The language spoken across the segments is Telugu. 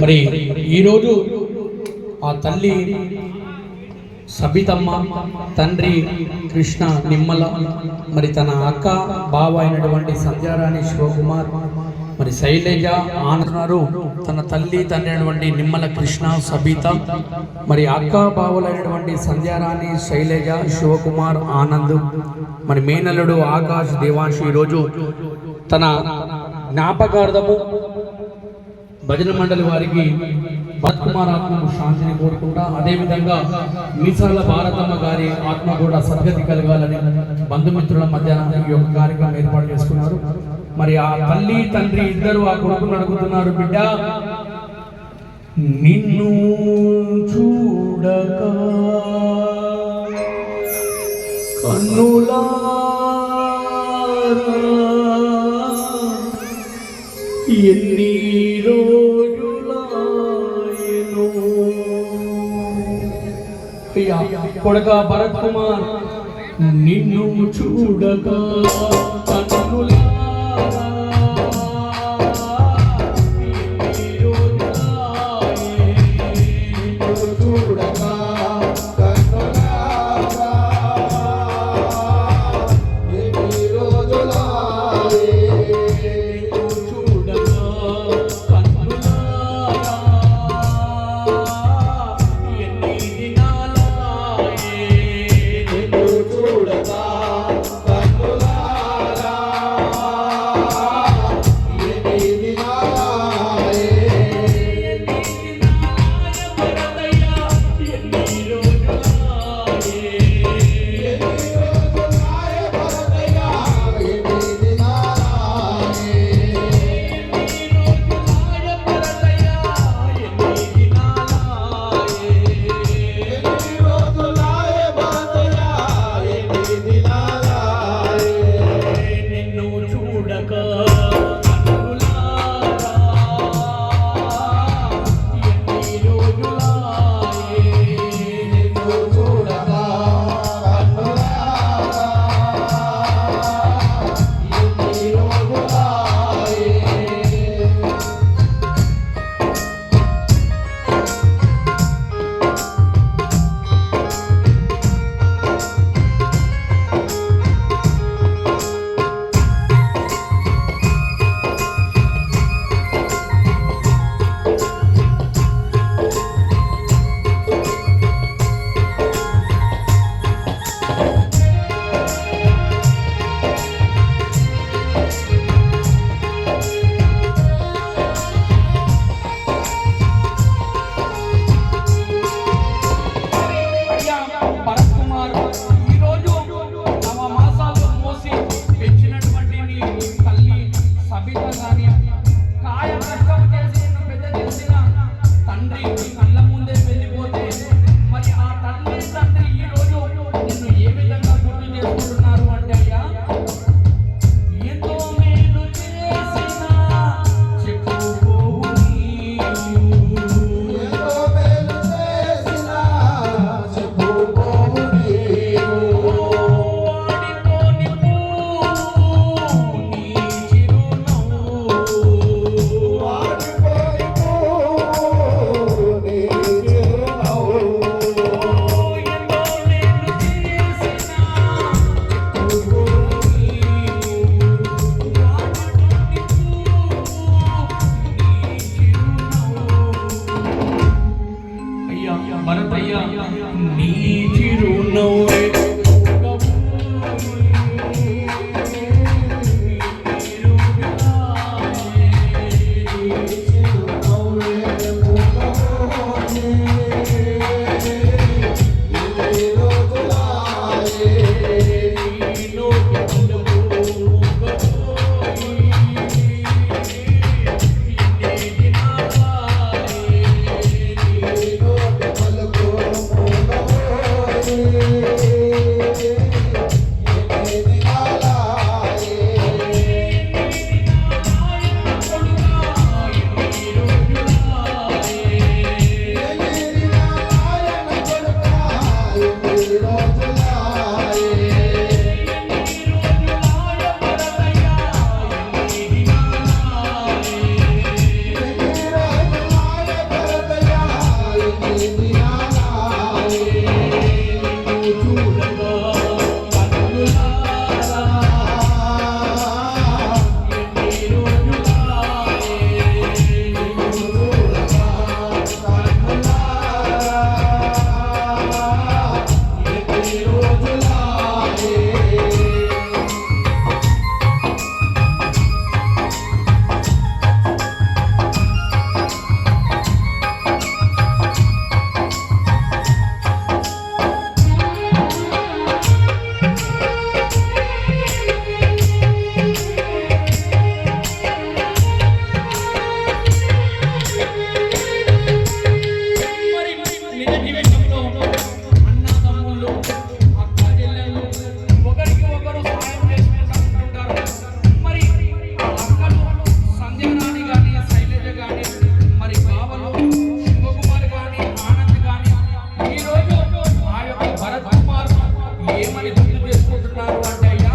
మరి ఈరోజు ఆ తల్లి సబితమ్మ తండ్రి కృష్ణ నిమ్మల మరి తన అక్క బావ అయినటువంటి సంధ్యారాణి శివకుమార్ మరి శైలజ ఆనందన్నారు తన తల్లి తండ్రి అయినటువంటి నిమ్మల కృష్ణ సబిత మరి అక్క బావలైనటువంటి సంధ్యారాణి శైలజ శివకుమార్ ఆనంద్ మరి మేనలుడు ఆకాష్ దేవాంశ్ ఈరోజు తన జ్ఞాపకార్థము భజన మండలి వారికి భరత్ ఆత్మకు శాంతిని కోరుకుంటా. అదేవిధంగా మీసాల భారతమ్మ గారి ఆత్మ కూడా సద్గతి కలగాలని బంధుమిత్రుల మధ్య ఈ యొక్క కార్యక్రమం ఏర్పాటు చేసుకున్నారు. మరి ఆ తల్లి తండ్రి ఇద్దరు ఆ కొడుకు నడుగుతున్నారు బిడ్డ నిన్ను చూడక కన్నులా అయ్యా కొడక భరత్ కుమార్ నిన్ను చూడక కన్నులారా This is the power on my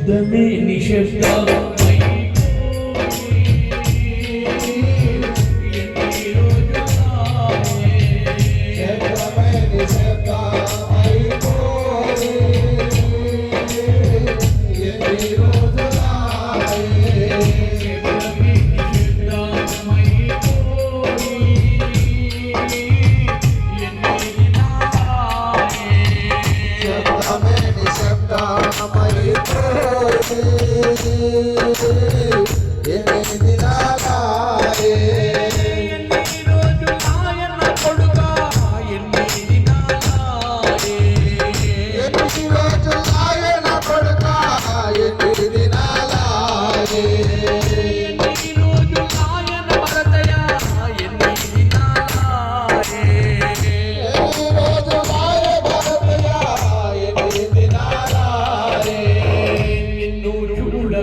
യുദ്ധമേ നിഷബ്ദ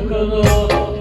చూడక